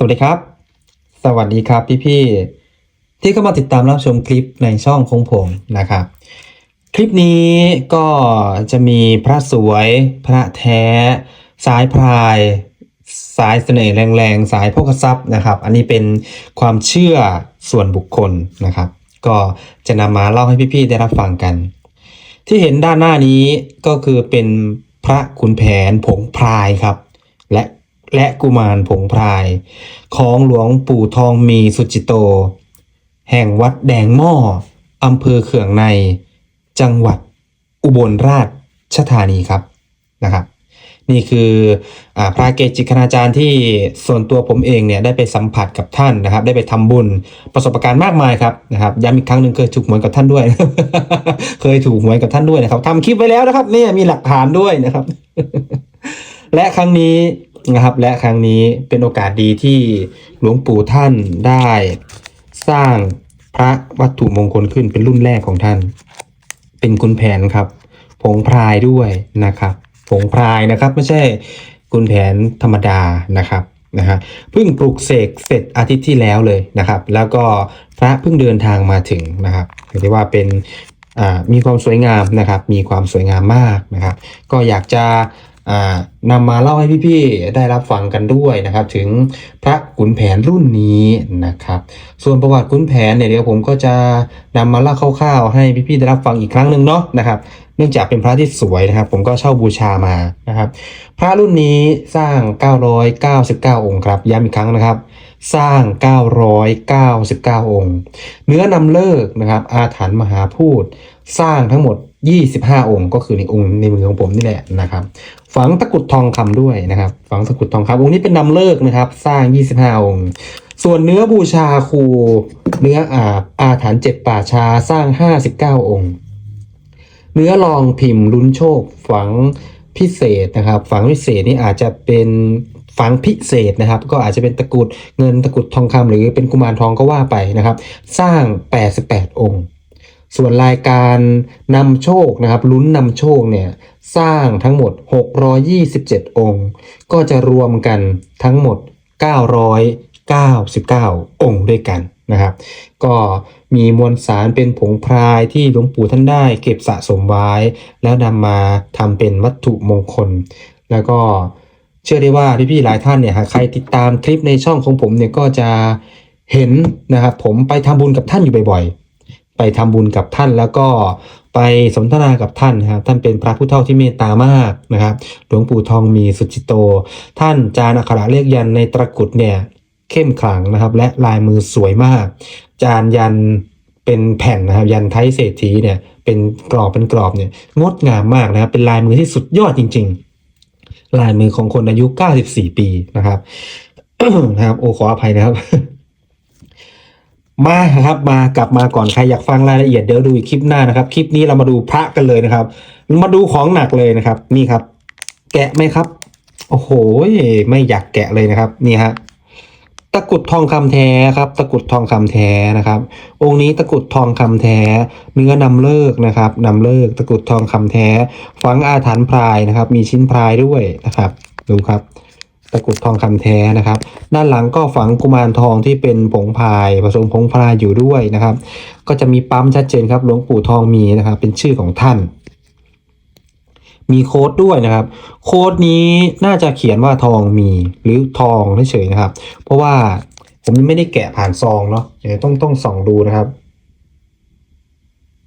สวัสดีครับ สวัสดีครับพี่ๆที่เข้ามาติดตามรับชมคลิปในช่องของผมนะครับ คลิปนี้ก็จะมีพระสวย พระแท้ สายพราย สายเสน่ห์แรงๆ สายโภคทรัพย์นะครับ อันนี้เป็นความเชื่อส่วนบุคคลนะครับ ก็จะนำมาเล่าให้พี่ๆได้รับฟังกัน ที่เห็นด้านหน้านี้ก็คือเป็นพระขุนแผนผงพรายครับ และกุมารผงพราย ของหลวงปู่ทองมีสุจิโต แห่งวัดแดงหม้ออำเภอเขื่องใน จังหวัดอุบลราชธานีครับนะครับ นี่คืออพระเกจิคณาจารย์ที่ส่วนตัวผมเองเนี่ยได้ไปสัมผัสกับท่านนะครับ ได้ไปทำบุญประสบการณ์มากมายครับนะครับย้ำอีกครั้งหนึ่งเคยถูกหวยกับท่านด้วย เคยถูกหวยกับท่านด้วยนะครับทำคลิปไว้แล้วนะครับนี่มีหลักฐานด้วยนะครับ และครั้งนี้ นะครับ และครั้งนี้เป็นโอกาสดีที่หลวงปู่ท่านได้สร้างพระวัตถุมงคลขึ้นเป็นรุ่นแรกของท่าน เป็นคุณแผนครับ ผงพรายด้วยนะครับ ผงพรายนะครับไม่ใช่คุณแผนธรรมดานะครับนะฮะเพิ่งปลูกเสกเสร็จอาทิตย์ที่แล้วเลยนะครับ แล้วก็พระเพิ่งเดินทางมาถึงนะครับเรียกได้ว่าเป็นอ่ามีความสวยงามนะครับ มีความสวยงามมากนะครับ ก็อยากจะ นำมาเล่าให้พี่ๆได้รับฟังกันด้วยนะครับ ถึงพระขุนแผนรุ่นนี้นะครับ ส่วนประวัติขุนแผนเนี่ยเดี๋ยวผมก็จะนำมาเล่าคร่าวๆให้พี่ๆได้รับฟังอีกครั้งหนึ่งเนาะนะครับเนื่องจากเป็นพระที่สวยนะครับ ผมก็เช่าบูชามานะครับ พระรุ่นนี้สร้าง 999 องค์ครับย้ำอีกครั้งนะครับ สร้าง 999 องค์ เนื้อนำเลิกนะครับ อาถรรพ์มหาพูด สร้างทั้งหมด 25 องค์ ก็คือในองค์ในมือของผมนี่แหละนะครับ ฝังตะกุดทองคำด้วยนะครับ ฝังตะกุดทองคำองค์นี้เป็นนำเลิกนะครับ สร้าง 25 องค์ ส่วนเนื้อบูชาครู เนื้ออาบอาถรรพ์เจ็ดป่าชาสร้าง 59 องค์ เนื้อรองพิมพ์ลุ้นโชค ฝังพิเศษนะครับ ฝังพิเศษนี่อาจจะเป็น ฝังพิเศษนะครับ ก็อาจจะเป็นตะกรุดเงินตะกรุดทองคำหรือเป็นกุมารทองก็ว่าไปนะครับ สร้าง 88 องค์ ส่วนรายการนำโชคนะครับลุ้นนำโชคเนี่ยสร้างทั้งหมด 627 องค์ ก็จะรวมกันทั้งหมด 999 องค์ด้วยกันนะครับ ก็มีมวลสารเป็นผงพรายที่หลวงปู่ท่านได้เก็บสะสมไว้ แล้วนำมาทำเป็นวัตถุมงคล แล้วก็ เชื่อได้ว่าพี่ๆหลายท่านเนี่ยหากใครติดตามคลิปในช่องของผมเนี่ยก็จะเห็นนะครับผมไปทำบุญกับท่านอยู่บ่อยๆ ไปทำบุญกับท่านแล้วก็ไปสนทนากับท่านครับท่านเป็นพระผู้เฒ่าที่เมตตามากนะครับ หลวงปู่ทองมีสุจิโต ท่านจานอักขระเลขยันในตะกุดเนี่ยเข้มขลังนะครับ และลายมือสวยมาก จานยันเป็นแผ่นนะครับ ยันไทยเศรษฐีเนี่ยเป็นกรอบเป็นกรอบเนี่ยงดงามมากนะครับ เป็นลายมือที่สุดยอดจริง ๆ ลายมือของคนอายุ 94 ปีนะครับนะครับ โอ้ขออภัยนะครับ มาครับ มากลับมาก่อนใครอยากฟังรายละเอียดเดี๋ยวดูอีกคลิปหน้านะครับ คลิปนี้เรามาดูพระกันเลยนะครับ มาดูของหนักเลยนะครับ นี่ครับ แกะไหมครับ โอ้โหไม่อยากแกะเลยนะครับ นี่ฮะ ตะกรุดทองคำแท้ครับตะกรุดทองคำแท้นะครับ องค์นี้ตะกรุดทองคำแท้ เนื้อนำเลิกนะครับนำเลิกตะกรุดทองคำแท้ฝังอาถรรพ์พรายนะครับ มีชิ้นพรายด้วยนะครับ ดูครับ ตะกรุดทองคำแท้นะครับ ด้านหลังก็ฝังกุมารทองที่เป็นผงพายผสมผงพายอยู่ด้วยนะครับ ก็จะมีปั๊มชัดเจนครับหลวงปู่ทองมีนะครับ เป็นชื่อของท่าน มีโค้ดด้วยนะครับ โค้ดนี้น่าจะเขียนว่าทองมีหรือทองเฉยๆนะครับ เพราะว่าผมยังไม่ได้แกะผ่านซองเนาะเดี๋ยวต้องต้องส่องดูนะครับ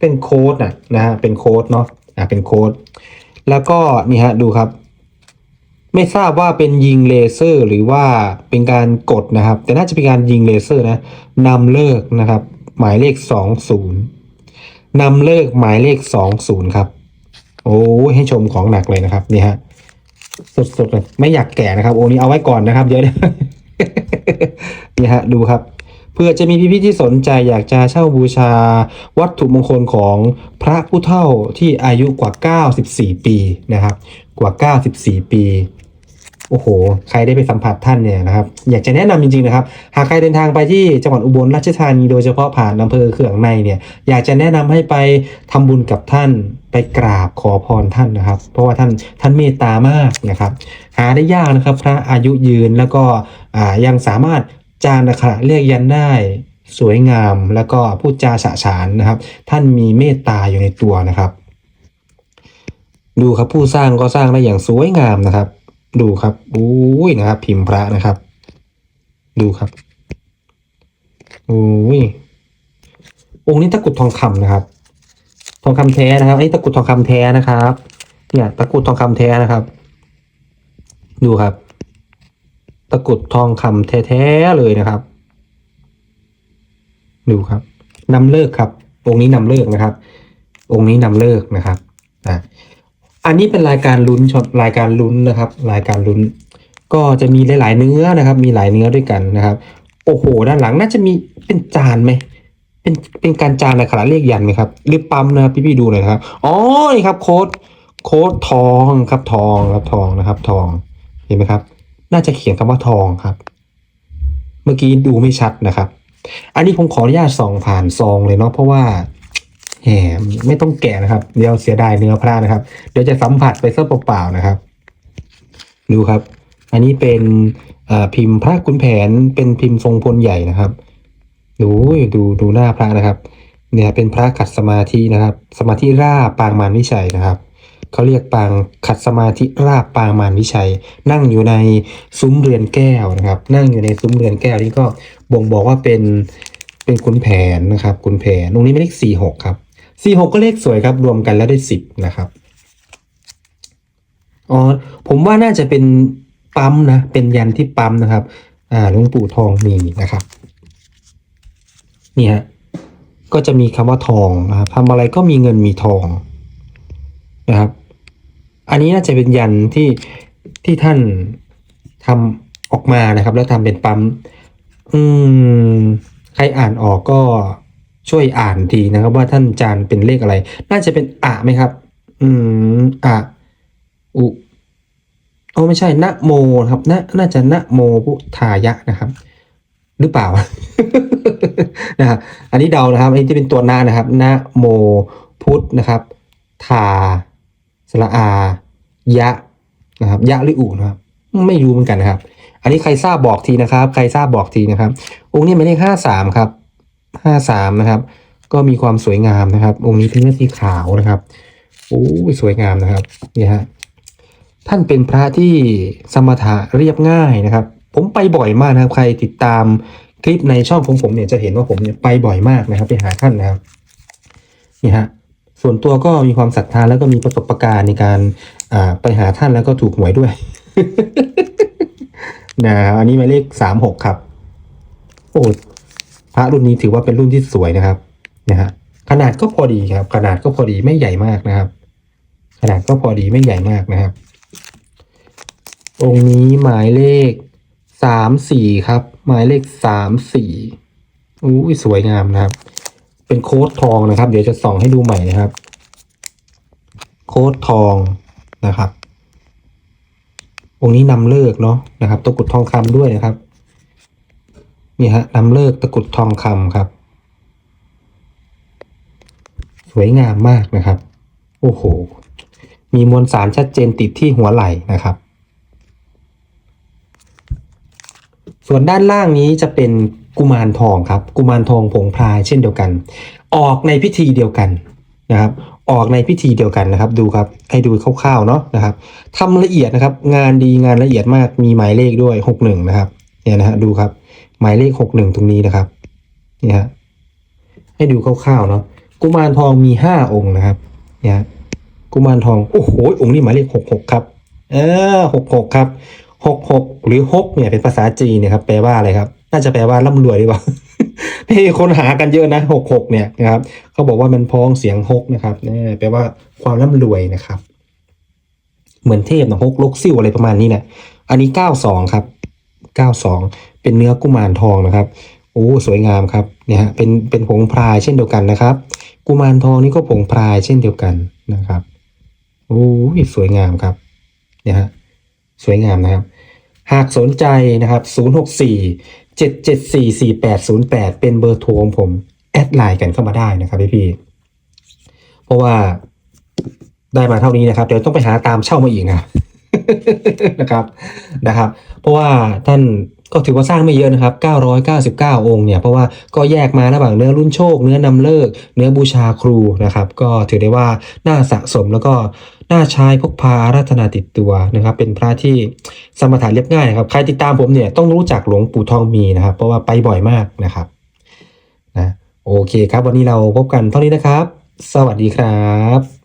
เป็นโค้ดนะนะฮะเป็นโค้ดเนาะอ่าเป็นโค้ดแล้วก็นี่ฮะดูครับ ไม่ทราบว่าเป็นยิงเลเซอร์ หรือว่าเป็นการกดนะครับ แต่น่าจะเป็นการยิงเลเซอร์นะนำเลิกนะครับ หมายเลขสองศูนย์นำเลิกหมายเลขสองศูนย์ครับ โอ้ให้ชมของหนักเลยนะครับ นี่ฮะสดๆเลยไม่อยากแก่นะครับ โอ้นี้เอาไว้ก่อนนะครับ เดี๋ยวนี่ฮะดูครับ เพื่อจะมีพี่ๆที่สนใจอยากจะเช่าบูชาวัตถุมงคลของพระผู้เฒ่าที่อายุกว่า 94 ปีนะครับ กว่า 94 ปีโอ้โห ใครได้ไปสัมผัสท่านเนี่ยนะครับ อยากจะแนะนำจริงๆนะครับ หากใครเดินทางไปที่จังหวัดอุบลราชธานีโดยเฉพาะผ่านอำเภอเขื่องในเนี่ย อยากจะแนะนำให้ไปทำบุญกับท่านไปกราบขอพรท่านนะครับ เพราะว่าท่านท่านเมตตามากนะครับ หาได้ยากนะครับ พระอายุยืนแล้วก็ยังสามารถจานอักขระเรียกยันได้สวยงามแล้วก็พูดจาฉะฉานนะครับ ท่านมีเมตตาอยู่ในตัวนะครับ ดูครับผู้สร้างก็สร้างได้อย่างสวยงามนะครับ ดูครับอุ้ยนะครับ พิมพ์พระนะครับ ดูครับอุ้ยองค์นี้ตะกุดทองคำนะครับ ทองคำแท้นะครับไอ้ตะกรุดทองคำแท้นะครับ เนี่ยตะกรุดทองคำแท้นะครับ ดูครับ ตะกรุดทองคำแท้ๆเลยนะครับ ดูครับนำเลิกครับ องค์นี้นำเลิกนะครับ องค์นี้นำเลิกนะครับอะอันนี้เป็นรายการลุ้นช็อตรายการลุ้นนะครับ รายการลุ้น ก็จะมีหลาย ๆ เนื้อนะครับ มีหลายเนื้อด้วยกันนะครับ โอ้โห ด้านหลังน่าจะมีเป็นจานไหม เป็นเป็นการจานในขณะเรียกยันไหมครับหรือปั๊มนะครับพี่ๆดูหน่อยครับอ๋อนี่ครับโค้ดโค้ดทองครับทองครับทองนะครับ ทองเห็นไหมครับ น่าจะเขียนคำว่าทองครับ เมื่อกี้ดูไม่ชัดนะครับ อันนี้ผมขออนุญาตส่องผ่านซองเลยเนาะเพราะว่าแหมไม่ต้องแกะนะครับ เดี๋ยวเสียดายเนื้อพระนะครับ เดี๋ยวจะสัมผัสไปซะเปล่าๆนะครับ ดูครับ อันนี้เป็นอ่อพิมพ์พระขุนแผนเป็นพิมพ์ทรงพลใหญ่นะครับ ดูดูดูหน้าพระนะครับ เนี่ยเป็นพระขัดสมาธินะครับ สมาธิราบปางมารวิชัยนะครับเขาเรียกปางขัดสมาธิราบปางมารวิชัย นั่งอยู่ในซุ้มเรือนแก้วนะครับ นั่งอยู่ในซุ้มเรือนแก้วนี่ก็บ่งบอกว่าเป็นเป็นขุนแผนนะครับขุนแผนตรงนี้ไม่เลขสี่หกครับสี่หกก็เลขสวยครับ รวมกันแล้วได้สิบนะครับอ๋อผมว่าน่าจะเป็นปั๊มนะเป็นยันที่ปั๊มนะครับ อ่าหลวงปู่ทองมีนะครับ นี่ฮะก็จะมีคำว่าทองนะครับทำอะไรก็มีเงินมีทองนะครับ อันนี้น่าจะเป็นยันที่ที่ท่านทำออกมานะครับ แล้วทำเป็นปั๊มอืมใครอ่านออกก็ช่วยอ่านทีนะครับ ว่าท่านจานเป็นเลขอะไร น่าจะเป็นอะไหมครับ อืมอะอุโอ้ไม่ใช่นะโมครับน่าน่าจะนะโมพุทายะนะครับ หรือเปล่า นะครับ อันนี้เดานะครับ อันนี้จะเป็นตัวหน้านะครับนะโมพุทธนะครับ ทาสระอา ยะนะครับ ยะหรืออุนะครับ ไม่รู้เหมือนกันนะครับ อันนี้ใครทราบบอกทีนะครับ ใครทราบบอกทีนะครับ องค์นี้หมายเลขห้าสามครับ ห้าสามนะครับ ก็มีความสวยงามนะครับ องค์นี้เป็นเนื้อสีขาวนะครับ โอ้ยสวยงามนะครับ นี่ฮะ ท่านเป็นพระที่สมถะเรียบง่ายนะครับ ผมไปบ่อยมากนะครับ ใครติดตามคลิปในช่องของผมเนี่ยจะเห็นว่าผมเนี่ยไปบ่อยมากนะครับ ไปหาท่านนะครับนี่ฮะส่วนตัวก็มีความศรัทธาแล้วก็มีประสบการณ์ในการอ่าไปหาท่านแล้วก็ถูกหวยด้วยนะครับอันนี้หมายเลขสามหกครับ โอ้พระรุ่นนี้ถือว่าเป็นรุ่นที่สวยนะครับนะฮะขนาดก็พอดีครับ ขนาดก็พอดีไม่ใหญ่มากนะครับ ขนาดก็พอดีไม่ใหญ่มากนะครับ องค์นี้หมายเลข สามสี่ครับ หมายเลขสามสี่อุ้ยสวยงามนะครับ เป็นโค้ดทองนะครับ เดี๋ยวจะส่องให้ดูใหม่นะครับ โค้ดทองนะครับองค์นี้นำเลิกเนาะนะครับตะกุดทองคำด้วยนะครับนี่ฮะนำเลิกตะกุดทองคำครับ สวยงามมากนะครับ โอ้โห มีมวลสารชัดเจนติดที่หัวไหล่นะครับ ส่วนด้านล่างนี้จะเป็นกุมารทองครับ กุมารทองผงพลายเช่นเดียวกัน ออกในพิธีเดียวกันนะครับ ออกในพิธีเดียวกันนะครับ ดูครับ ให้ดูคร่าวๆเนาะนะครับทำละเอียดนะครับ งานดีงานละเอียดมากมีหมายเลขด้วยหกหนึ่งนะครับ เนี่ยนะฮะดูครับ หมายเลขหกหนึ่งตรงนี้นะครับเนี่ยฮะให้ดูคร่าวๆเนาะกุมารทองมีห้าองค์นะครับเนี่ยกุมารทองโอ้โหองค์นี้หมายเลขหกหกครับเออหกหกครับ หกหกหรือฮกเนี่ยเป็นภาษาจีนเนะครับแปลว่าอะไรครับ น่าจะแปลว่าร่ำรวยหรือเปล่านี่คนหากันเยอะนะหกหกเนี่ยนะครับเขาบอกว่ามันพ้องเสียงฮกนะครับนี่แปลว่าความร่ำรวยนะครับ เหมือนเทพนะฮกลกซิ่วอะไรประมาณนี้นะอันนี้เก้าสองครับเก้าสองเป็นเนื้อกุมารทองนะครับโอ้สวยงามครับเนี่ยฮะเป็นเป็นผงพรายเช่นเดียวกันนะครับ กุมารทองนี่ก็ผงพรายเช่นเดียวกันนะครับโอ้สวยงามครับเนี่ยฮะสวยงามนะครับ หากสนใจนะครับ 064 774 4808 เป็นเบอร์โทรของผม แอดไลน์กันเข้ามาได้นะครับพี่พี่เพราะว่าได้มาเท่านี้นะครับ เดี๋ยวต้องไปหาตามเช่ามาอีกนะนะครับนะครับ เพราะว่าท่าน ก็ถือว่าสร้างไม่เยอะนะครับ 999 องค์เนี่ย เพราะว่าก็แยกมาระหว่างเนื้อรุ่นโชค เนื้อนำเลิก เนื้อบูชาครูนะครับ ก็ถือได้ว่าน่าสะสมแล้วก็น่าใช้พกพาอารัตนาติดตัวนะครับ เป็นพระที่สมถะเรียบง่ายครับใครติดตามผมเนี่ยต้องรู้จักหลวงปู่ทองมีนะครับ เพราะว่าไปบ่อยมากนะครับนะโอเคครับ วันนี้เราพบกันเท่านี้นะครับ สวัสดีครับ